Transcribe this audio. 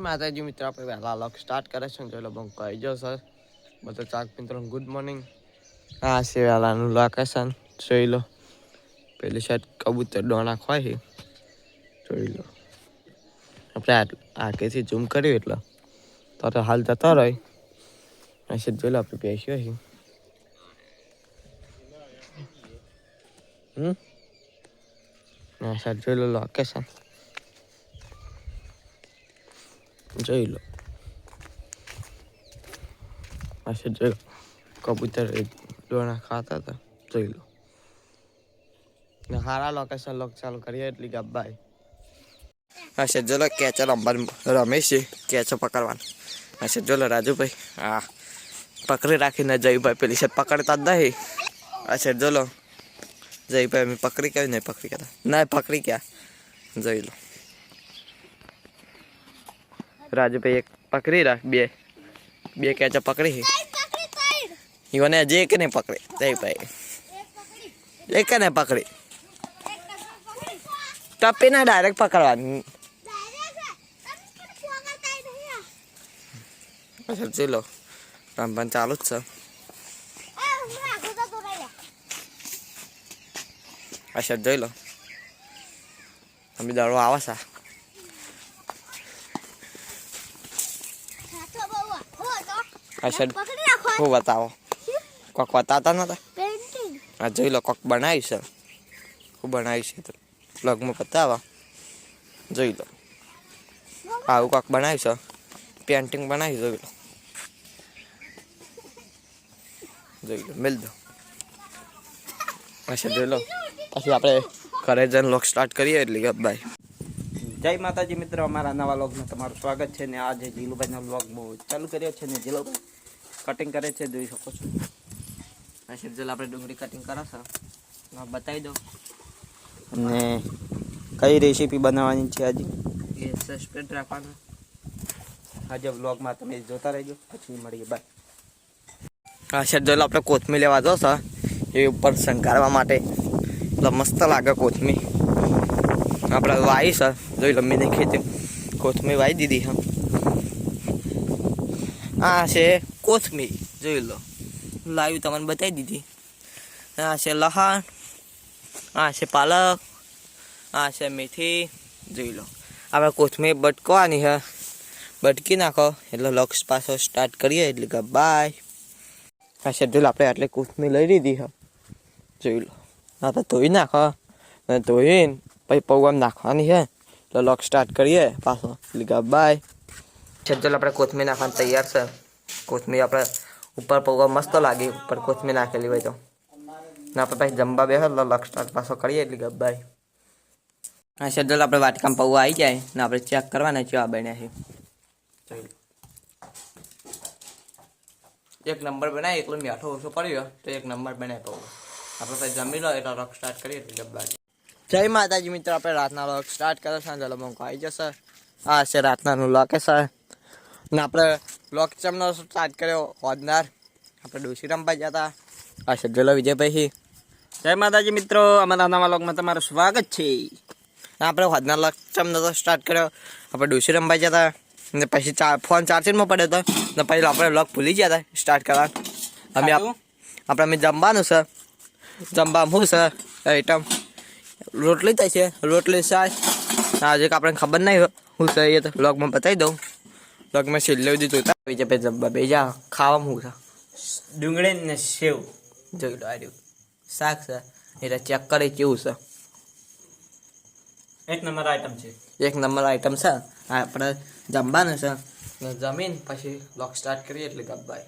માતાજી મિત્ર, આપણે વહેલા લોક સ્ટાર્ટ કરે છે ચલો બંકો કહી જાઓ સર બધા ચાક મિત્રો ગુડ મોર્નિંગ આ છે વહેલાનું લોકેશન જોઈ લો. પેલી સાઈડ કબૂતર ડોણા ખવાય છે. જોઈ લો. આપણે આગેથી ઝૂમ કર્યું એટલે? તો તો હાલ જતો રહી અહીં જોઈ લો, આપણે બેસ્યો છે. હમ? આ સાઈડ જોઈ લો લોકેશન જોઈ લો પાછળ જોઈ કબૂતર ડોણા ખાતા હતા જોઈ લો ને સારા લોકેશન લોક ચાલુ કરીએ એટલી ગબ્બાઈ અચ્છા જોલો કેચો રમવાનું રમે છે કેચો પકડવાનું હશે જોલો રાજુભાઈ હા પકડી રાખીને જયભાઈ પેલી છે પકડતા જ નહીં અચ્છા જોલો જયભાઈ મેં પકડી ક્યાં નહીં પકડી ગયા ના પકડી ક્યાં જોઈ લો રાજુભાઈ એક પકડી રાખ બે બે કેચો પકડી છે ઈવને જે કે નહીં પકડી જયભાઈ એક ને પકડી ટપીને ડાયરેક્ટ પકડવાની અચ્છા ચલો રમવાનું ચાલુ જ છે અચ્છા જોઈ લો અમે દડો આવે છે અચ્છા હું બતાવો. કોક બતાવતા નતા? આ જોઈ લો કોક બનાવ્યું છે. હું બનાવ્યું છે તો બ્લોગમાં બતાવો જોઈ લો. આવું કોક બનાવ્યું છે? પેન્ટિંગ બનાવી જોઈ લો. જોઈ લો મિલ દો. અચ્છા જોઈ લો. પછી આપણે ઘરે જઈને લોક સ્ટાર્ટ કરીએ એટલે કે બાય જય માતાજી મિત્રો અમારા નવા લોગમાં તમારું સ્વાગત છે ને આજે જીલુભાઈનો લોગ બહુ ચાલુ કર્યો છે ને જીલુભાઈ કટિંગ કરે છે જોઈ શકો છો. આ શેરજલ આપણે ડુંગળી કટિંગ કરો છો. બતાવી દો અને કઈ રેસીપી બનાવવાની છે આજે? એ સસ્પેન્ડ રાખવાનું. આજે વ્લોગમાં તમે જોતા રહેજો પછી મળીએ બાય આ શેરજલ આપણે કોથમી લેવા જો સર એ ઉપર શંકારવા માટે. એટલે મસ્ત લાગે કોથમી આપણે વાઈ સર જોઈ લો, મેં ખેતી કોથમી વાઈ દીધી હમ આ છે કોથમી જોઈ લો. લાવી તમને બતાવી દીધી. આ છે લહાણ, આ છે પાલક, આ છે મેથી જોઈ લો. આપણે કોથમીર બટકવાની, હે. બટકી નાખો, એટલે લક્ષ પાછો સ્ટાર્ટ કરીએ, એટલે કે બાય આ શેડ્યુલ આપણે આટલે કોથમીર લઈ લીધી, હા. જોઈ લો. આ તો ધોઈ નાખો ધોઈને પછી પૌવામ નાખવાની છે એટલે લોક સ્ટાર્ટ કરીએ પાછો એટલે કે બાય શેડ્યુલ આપણે કોથમીર નાખવાનું તૈયાર છે કોથમીર આપણે ઉપર પૌવા મસ્ત લાગી ઉપર કોથમીર નાખેલી હોય તો ને આપણે પછી જમવા બેસો એટલે લોક સ્ટાર્ટ પાછો કરીએ એટલે કે બાય હા શેડ્યુલ આપણે વાટકામાં પૌવા આવી જાય ને આપણે ચેક કરવાના ચા બન્યા છે જોઈ લો એક નંબર બનાવી એકલો મીઠો ઓછો પડ્યો તો એક નંબર બનાવી પાઉં આપણે પછી જમી લો એટલે રોક સ્ટાર્ટ કરીએ એટલે ડબ્બા જય માતાજી મિત્રો આપણે રાતના લોક સ્ટાર્ટ કરે છે જલો બંકો આવી જશે. આ છે રાતનાનું લોકેશન ને આપણે લોક ચમનો સ્ટાર્ટ કર્યો? હોદનાર આપણે ડોશીરામભાઈ જતા આ છે જલો વિજયભાઈ. જય માતાજી મિત્રો અમારા નવા લોકમાં તમારું સ્વાગત છે. ને આપણે હોદનાર લોક ચમનો તો સ્ટાર્ટ કર્યો? આપણે ડોશીરામભાઈ જતા ને પછી ચા ફોન ચાર્જિંગમાં પડ્યો હતો ને પછી આપણે લોક ભૂલી ગયા હતા સ્ટાર્ટ કરવા. અમે આપ- આપણે અમે જમવાનું છે જમવા શું છે આઈટમ રોટલી થાય છે રોટલી સાસ આજે આપણને ખબર નહીં હું છે એ તો બ્લોગમાં બતાવી દઉં. બ્લોગમાં છેલ્લે સુધી જોતા બીજા પછી જમવા બેજા ખાવામાં શું ડુંગળી ને સેવ. જોઈ લો આર્યું શાક છે એટલે ચેક કરી કેવું છે. એક નંબર આઈટમ છે. એક નંબર આઈટમ છે. આપણે જમવાનું છે. જમીન પછી બ્લોગ સ્ટાર્ટ કરીએ એટલે ગબ્બાઈ